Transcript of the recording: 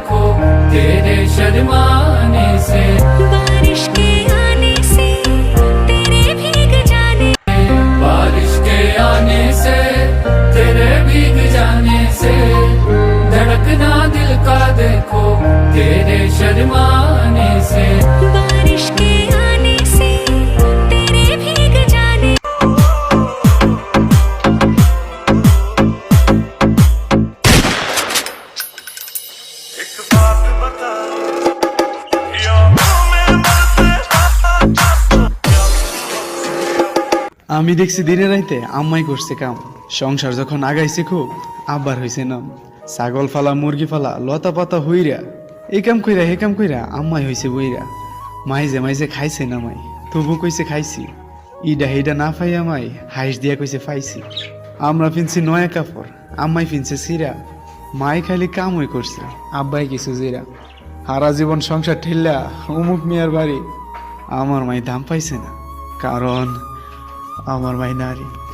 तेरे शर्माने से। बारिश के आने से तेरे भीग जाने। बारिश के आने से तेरे भीग जाने से। धड़कना दिल का देखो तेरे शर्माने আমি দেখছি দিনে রাইতে আম্মাই করছে কাম। সংসার যখন আগাইছে খুব আবার হইছে নাম। ছাগল ফালা, মুরগি ফালা, লতা পাতা হইরা। এই কাম কইরা হে কাম কইরা আম্মাই হইছে বইরা। মাইজে মাইজে খাইছে না মাই, তবু কইছে খাইছি। ইডা হেডা না পাই আমাই হাইস দিয়া কইছে ফাইছি। আমরা ফিনছি নয়া কাপড়, আম্মাই ফিনছে সিরা। মাই খালি কামই করছে। আব্বাই কিছু জিরা। হারা জীবন সংসার ঠেললা অমুক মিয়ার বাড়ি। আমার মাই দাম পাইছে না কারণ আমার মাই নারী।